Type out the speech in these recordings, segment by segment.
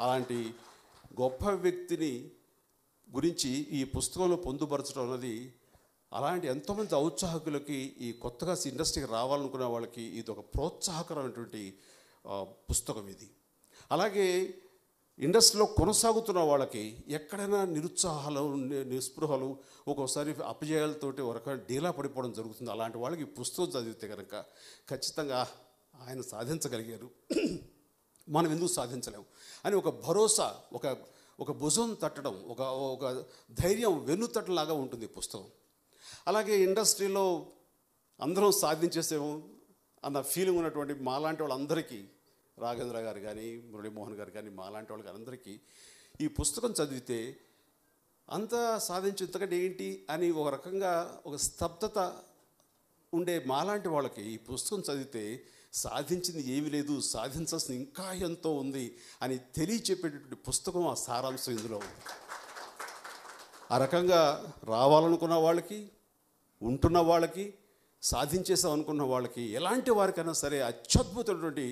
అలాంటి గొప్ప వ్యక్తిని గురించి ఈ పుస్తకంలో పొందుపరచడం అన్నది అలాంటి ఎంతోమంది ఔత్సాహకులకి ఈ కొత్తగా ఇండస్ట్రీకి రావాలనుకునే వాళ్ళకి ఇది ఒక ప్రోత్సాహకరమైనటువంటి పుస్తకం ఇది. అలాగే ఇండస్ట్రీలో కొనసాగుతున్న వాళ్ళకి ఎక్కడైనా నిరుత్సాహాలు నిస్పృహలు ఒక్కోసారి అపజయాలతోటి ఒక డీలా పడిపోవడం జరుగుతుంది. అలాంటి వాళ్ళకి పుస్తకం చదివితే కనుక ఖచ్చితంగా ఆయన సాధించగలిగారు. మనం ఎందుకు సాధించలేము అని ఒక భరోసా ఒక ఒక భుజం తట్టడం ఒక ఒక ధైర్యం వెన్ను తట్టలాగా ఉంటుంది పుస్తకం. అలాగే ఇండస్ట్రీలో అందరం సాధించేసేము అన్న ఫీలింగ్ ఉన్నటువంటి మాలాంటి వాళ్ళందరికీ రాఘేంద్ర గారు కానీ మురళీమోహన్ గారు కానీ మాలాంటి వాళ్ళకి అందరికీ ఈ పుస్తకం చదివితే అంత సాధించు ఇంతకంటే ఏంటి అని ఒక రకంగా ఒక స్తబ్దత ఉండే మాలాంటి వాళ్ళకి ఈ పుస్తకం చదివితే సాధించింది ఏమీ లేదు సాధించాల్సింది ఇంకా ఎంతో ఉంది అని తెలియచెప్పేటటువంటి పుస్తకం ఆ సారాంశం ఇందులో ఉంది. ఆ రకంగా రావాలనుకున్న వాళ్ళకి ఉంటున్న వాళ్ళకి సాధించేసాం అనుకున్న వాళ్ళకి ఎలాంటి వారికైనా సరే అత్యద్భుతమైనటువంటి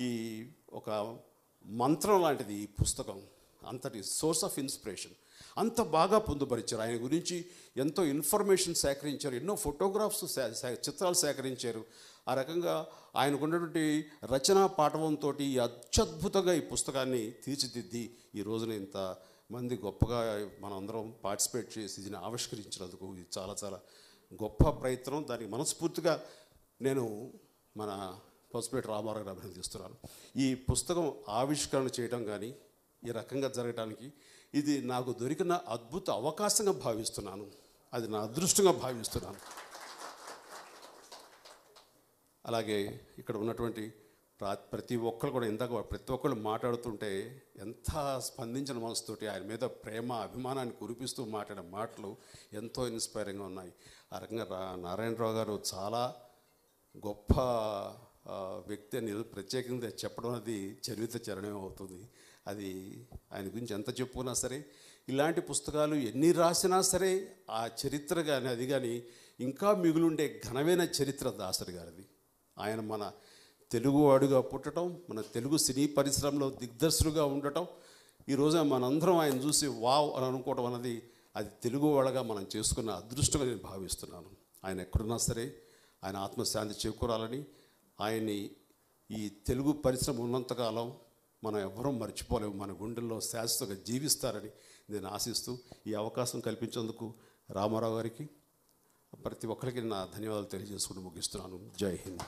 ఈ ఒక మంత్రం లాంటిది ఈ పుస్తకం అంతటి సోర్స్ ఆఫ్ ఇన్స్పిరేషన్. అంత బాగా పొందుపరిచారు. ఆయన గురించి ఎంతో ఇన్ఫర్మేషన్ సేకరించారు. ఎన్నో ఫోటోగ్రాఫ్స్ చిత్రాలు సేకరించారు. ఆ రకంగా ఆయనకున్నటువంటి రచనా పాఠవంతో అత్యద్భుతంగా ఈ పుస్తకాన్ని తీర్చిదిద్ది ఈ రోజున ఇంత మంది గొప్పగా మనందరం పార్టిసిపేట్ చేసి దీన్ని ఆవిష్కరించినందుకు ఇది చాలా చాలా గొప్ప ప్రయత్నం. దానికి మనస్ఫూర్తిగా నేను మన పసుపేట రామారావు గారు అభినందిస్తున్నాను ఈ పుస్తకం ఆవిష్కరణ చేయడం కానీ ఈ రకంగా జరగడానికి ఇది నాకు దొరికిన అద్భుత అవకాశంగా భావిస్తున్నాను. అది నా అదృష్టంగా భావిస్తున్నాను. అలాగే ఇక్కడ ఉన్నటువంటి ప్రా- ప్రతి ఒక్కరు కూడా ఇందాక ప్రతి ఒక్కళ్ళు మాట్లాడుతుంటే ఎంత స్పందించిన మనసుతోటి ఆయన మీద ప్రేమ అభిమానాన్ని కురిపిస్తూ మాట్లాడే మాటలు ఎంతో ఇన్స్పైరింగ్గా ఉన్నాయి. ఆ రకంగా రా- నారాయణరావు గారు చాలా గొప్ప వ్యక్తి అని ప్రత్యేకంగా చెప్పడం అది చరిత్ర చరణం అవుతుంది. అది ఆయన గురించి ఎంత చెప్పుకున్నా సరే ఇలాంటి పుస్తకాలు ఎన్ని రాసినా సరే ఆ చరిత్ర కానీ అది కానీ ఇంకా మిగులుండే ఘనమైన చరిత్ర దాసరి గారిది. ఆయన మన తెలుగువాడుగా పుట్టడం మన తెలుగు సినీ పరిశ్రమలో దిగ్దర్శులుగా ఉండటం ఈ రోజున మనందరం ఆయన చూసి వావ్ అని అనుకోవడం అన్నది అది తెలుగు వాళ్ళగా మనం చేసుకున్న అదృష్టంగా నేను భావిస్తున్నాను. ఆయన ఎక్కడున్నా సరే ఆయన ఆత్మశాంతి చేకూరాలని ఆయన్ని ఈ తెలుగు పరిశ్రమ ఉన్నంతకాలం మనం ఎవ్వరూ మర్చిపోలేము. మన గుండెల్లో శాశ్వతంగా జీవిస్తారని నేను ఆశిస్తూ ఈ అవకాశం కల్పించేందుకు రామారావు గారికి ప్రతి ఒక్కరికి నా ధన్యవాదాలు తెలియజేసుకుని ముగిస్తున్నాను. జై హింద్.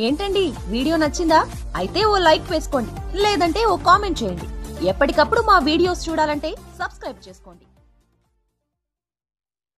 ఏంటండి? వీడియో నచ్చిందా? అయితే ఓ లైక్ వేసుకోండి. లేదంటే ఓ కామెంట్ చేయండి. ఎప్పటికప్పుడు మా వీడియోస్ చూడాలంటే సబ్స్క్రైబ్ చేసుకోండి.